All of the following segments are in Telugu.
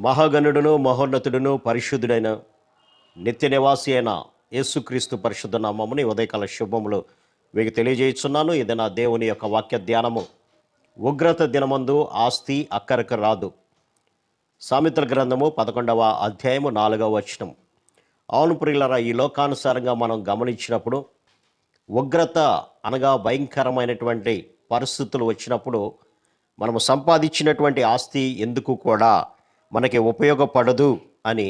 మహాగణుడును మహోన్నతుడును పరిశుద్ధుడైన నిత్య నివాసి అయిన యేసుక్రీస్తు పరిశుద్ధ నామముని ఉదయకాల శుభములు మీకు తెలియజేస్తున్నాను ఇది నా దేవుని యొక్క వాక్య ధ్యానము ఉగ్రత దినమందు ఆస్తి అక్కరకు రాదు. సామిత్ర గ్రంథము పదకొండవ అధ్యాయము నాలుగవ వచనం. అవును ప్రియులరా ఈ లోకానుసారంగా మనం గమనించినప్పుడు ఉగ్రత అనగా భయంకరమైనటువంటి పరిస్థితులు వచ్చినప్పుడు మనము సంపాదించినటువంటి ఆస్తి ఎందుకు కూడా మనకి ఉపయోగపడదు అని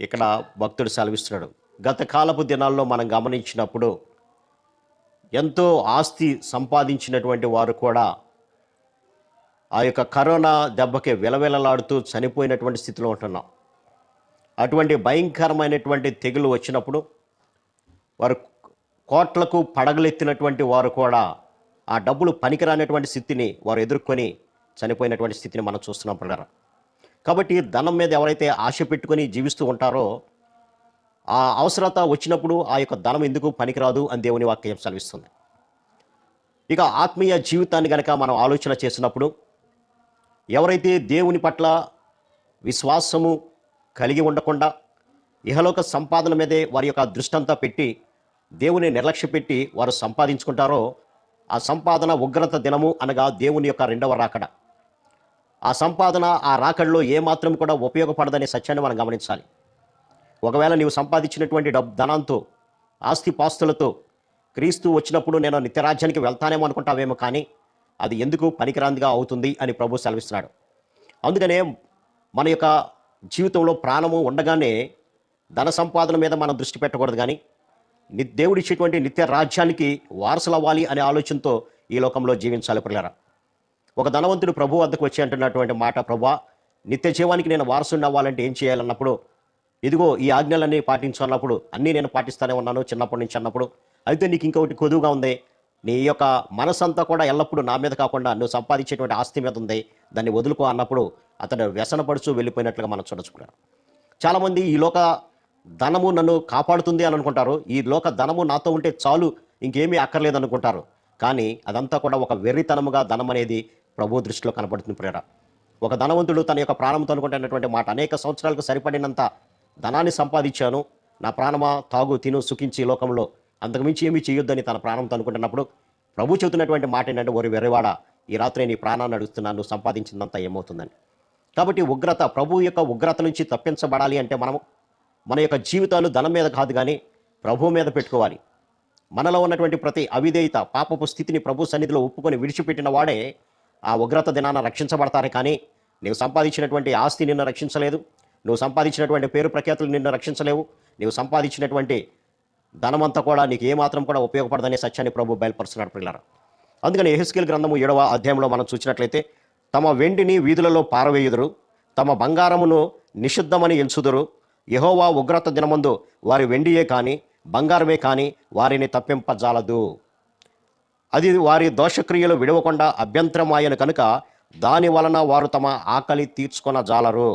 ఇక్కడ భక్తుడు సెలవిస్తున్నాడు. గత కాలపు దినాల్లో మనం గమనించినప్పుడు ఎంతో ఆస్తి సంపాదించినటువంటి వారు కూడా ఆ యొక్క కరోనా దెబ్బకి విలవిలలాడుతూ చనిపోయినటువంటి స్థితిలో ఉంటున్నాం. అటువంటి భయంకరమైనటువంటి తెగులు వచ్చినప్పుడు వారు కోట్లకు పడగలెత్తినటువంటి వారు కూడా ఆ డబ్బులు పనికిరానటువంటి స్థితిని వారు ఎదుర్కొని చనిపోయినటువంటి స్థితిని మనం చూస్తున్నాం ప్రకారం. కాబట్టి ధనం మీద ఎవరైతే ఆశ పెట్టుకొని జీవిస్తూ ఉంటారో ఆ అవసరత వచ్చినప్పుడు ఆ యొక్క ధనం ఎందుకు పనికిరాదు అని దేవుని వాక్యం సెలవిస్తుంది. ఇక ఆత్మీయ జీవితాన్ని కనుక మనం ఆలోచన చేసినప్పుడు ఎవరైతే దేవుని పట్ల విశ్వాసము కలిగి ఉండకుండా ఇహలోక సంపాదన మీదే వారి యొక్క దృష్టంతా పెట్టి దేవుని నిర్లక్ష్య పెట్టి వారు సంపాదించుకుంటారో ఆ సంపాదన ఉగ్రత దినము అనగా దేవుని యొక్క రెండవ రాకడ. ఆ సంపాదన ఆ రాకడలో ఏమాత్రం కూడా ఉపయోగపడదనే సత్యాన్ని మనం గమనించాలి. ఒకవేళ నీవు సంపాదించినటువంటి డబ్బు ధనంతో ఆస్తి పాస్తులతో క్రీస్తు వచ్చినప్పుడు నేను నిత్యరాజ్యానికి వెళ్తానేమో అనుకుంటావేమో కానీ అది ఎందుకు పనికిరాందిగా అవుతుంది అని ప్రభు సెలవిస్తున్నాడు. అందుకనే మన యొక్క జీవితంలో ప్రాణము ఉండగానే ధన సంపాదన మీద మనం దృష్టి పెట్టకూడదు కానీ ని దేవుడిచ్చేటువంటి నిత్య రాజ్యానికి వారసులవ్వాలి అనే ఆలోచనతో ఈ లోకంలో జీవించాలి పిల్లరా ఒక ధనవంతుడు ప్రభు వద్దకు వచ్చి అంటున్నటువంటి మాట ప్రభా నిత్య జీవానికి నేను వారసుని అవ్వాలంటే ఏం చేయాలన్నప్పుడు ఇదిగో ఈ ఆజ్ఞలన్నీ పాటించు అన్నప్పుడు అన్నీ నేను పాటిస్తానే ఉన్నాను చిన్నప్పటి నుంచి అన్నప్పుడు. అయితే నీకు ఇంకొకటి కొదువుగా ఉంది. నీ యొక్క మనసంతా కూడా ఎల్లప్పుడూ నా మీద కాకుండా నువ్వు సంపాదించేటువంటి ఆస్తి మీద ఉంది. దాన్ని వదులుకో అన్నప్పుడు అతడు వ్యసనపడుచు వెళ్ళిపోయినట్లుగా మనం చూడచుకున్నాడు చాలామంది ఈ లోక ధనము నన్ను కాపాడుతుంది అని అనుకుంటారు. ఈ లోక ధనము నాతో ఉంటే చాలు ఇంకేమీ అక్కర్లేదు అనుకుంటారు కానీ అదంతా కూడా ఒక వెర్రితనముగా ధనం అనేది ప్రభు దృష్టిలో కనబడుతుంది ప్రేర ఒక ధనవంతుడు తన యొక్క ప్రాణంతో అనుకుంటున్నటువంటి మాట అనేక సంవత్సరాలకు సరిపడినంత ధనాన్ని సంపాదించాను. నా ప్రాణమా తాగు తిను సుఖించి లోకంలో అంతకుమించి ఏమీ చేయొద్దని తన ప్రాణంతో అనుకుంటున్నప్పుడు ప్రభు చెబుతున్నటువంటి మాట ఏంటంటే ఓరి వెర్రివాడ ఈ రాత్రి నీ ప్రాణాన్ని అడుగుతున్నాను సంపాదించిందంతా ఏమవుతుందని. కాబట్టి ఉగ్రత ప్రభు యొక్క ఉగ్రత నుంచి తప్పించబడాలి అంటే మనము మన యొక్క జీవితాలు ధనం మీద కాదు కానీ ప్రభు మీద పెట్టుకోవాలి. మనలో ఉన్నటువంటి ప్రతి అవిధేయత పాపపు స్థితిని ప్రభు సన్నిధిలో ఒప్పుకొని విడిచిపెట్టిన వాడే ఆ ఉగ్రత దినాన రక్షించబడతారే కానీ నీవు సంపాదించినటువంటి ఆస్తి నిన్ను రక్షించలేదు. నువ్వు సంపాదించినటువంటి పేరు ప్రఖ్యాతులు నిన్ను రక్షించలేవు. నీవు సంపాదించినటువంటి ధనమంతా కూడా నీకు ఏమాత్రం కూడా ఉపయోగపడదనే సత్యాన్ని ప్రభు బయలుపరుస్తున్నాడు పిల్లలు అందుకని ఎహెస్కిల్ గ్రంథము ఏడవ అధ్యాయంలో మనం చూసినట్లయితే తమ వెండిని వీధులలో పారవేయుదురు తమ బంగారమును నిషిద్ధమని ఎంచుదురు. యహోవా ఉగ్రత దినమందు వారి వెండియే కానీ బంగారమే కానీ వారిని తప్పింపజాలదు. అది వారి దోషక్రియలు విడవకుండా అభ్యంతరమాయను కనుక దాని వలన వారు తమ ఆకలి తీర్చుకొన జాలరు.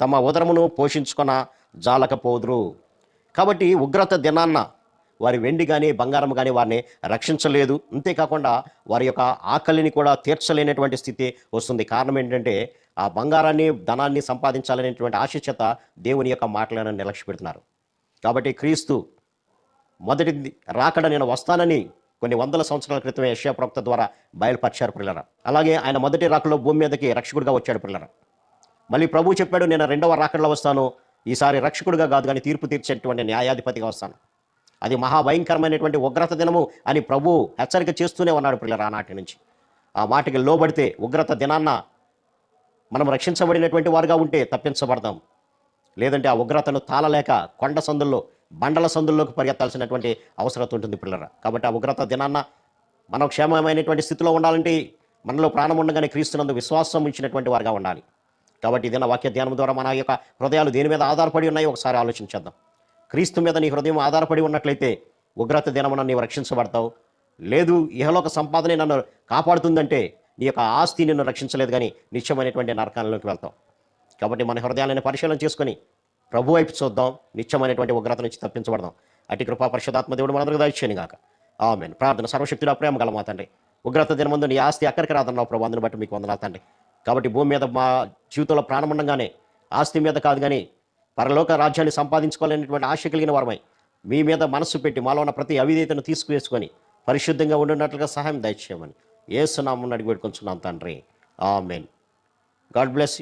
తమ ఉదరమును పోషించుకొన జాలకపోదురు. కాబట్టి ఉగ్రత దినాన్న వారి వెండి కానీ బంగారం కానీ వారిని రక్షించలేదు. అంతేకాకుండా వారి యొక్క ఆకలిని కూడా తీర్చలేనటువంటి స్థితి వస్తుంది. కారణం ఏంటంటే ఆ బంగారాన్ని ధనాన్ని సంపాదించాలనేటువంటి ఆశ చేత దేవుని యొక్క మాటలను నిర్లక్ష్య పెడుతున్నారు కాబట్టి క్రీస్తు మొదటి రాకడ నేను వస్తానని కొన్ని వందల సంవత్సరాల క్రితమే యెషయా ప్రవక్త ద్వారా బయలుపరిచారు పిల్లరా అలాగే ఆయన మొదటి రాకలో భూమి మీదకి రక్షకుడిగా వచ్చాడు పిల్లరా మళ్ళీ ప్రభు చెప్పాడు నేను రెండవ రాకడలో వస్తాను. ఈసారి రక్షకుడిగా కాదు కానీ తీర్పు తీర్చేటువంటి న్యాయాధిపతిగా వస్తాను. అది మహాభయంకరమైనటువంటి ఉగ్రత దినము అని ప్రభు హెచ్చరిక చేస్తూనే ఉన్నాడు పిల్లరా ఆనాటి నుంచి. ఆ మాటకి లోబడితే ఉగ్రత దినాన్న మనం రక్షించబడినటువంటి వారుగా ఉంటే తప్పించబడదాం. లేదంటే ఆ ఉగ్రతను తాళలేక కొండ సందుల్లో బండల సందుల్లోకి పరిగెత్తాల్సినటువంటి అవసరం ఉంటుంది పిల్లరా. కాబట్టి ఆ ఉగ్రత దినాన్న మనం క్షేమమైనటువంటి స్థితిలో ఉండాలంటే మనలో ప్రాణం ఉండగానే క్రీస్తునందు విశ్వాసం ఇచ్చినటువంటి వారుగా ఉండాలి. కాబట్టి ఇదిన వాక్య ధ్యానం ద్వారా మన యొక్క హృదయాలు దేని మీద ఆధారపడి ఉన్నాయో ఒకసారి ఆలోచించేద్దాం క్రీస్తు మీద నీ హృదయం ఆధారపడి ఉన్నట్లయితే ఉగ్రత దినమున నీవు రక్షించబడతావు. లేదు ఇహలోక సంపాదనే నన్ను కాపాడుతుందంటే నీ యొక్క ఆస్తి నిన్ను రక్షించలేదు కానీ నిత్యమైనటువంటి నరకాలలోకి వెళ్తావు. కాబట్టి మన హృదయాలను పరిశీలన చేసుకొని ప్రభు వైపు చూద్దాం. నిత్యమైనటువంటి ఉగ్రత నుంచి తప్పించబడదాం. అటు కృపా పరిశుధాత్మ దేవుడు మనందరికీ దాయిచ్చాను గాక. ఆమెను. ప్రార్థన సర్వశక్తుడా ప్రేమ గలమాతండి ఉగ్రత దిన ముందు నీ ఆస్తి అక్కడికి రాదన్నావు ప్రభు. అందుని బట్టి మీకు వందలాతండి కాబట్టి భూమి మీద మా జీవితంలో ప్రాణం ఉండగానే ఆస్తి మీద కాదు కానీ పరలోక రాజ్యాన్ని సంపాదించుకోవాలనేటువంటి ఆశ కలిగిన వారమై మీ మీద మనస్సు పెట్టి మాలో ఉన్న ప్రతి అవిధేతను తీసుకువేసుకొని పరిశుద్ధంగా ఉండున్నట్లుగా సహాయం దయచేయమని ఏసునామని అడిగి పెట్టుకుంటున్నాం తండ్రి. ఆమెన్. God bless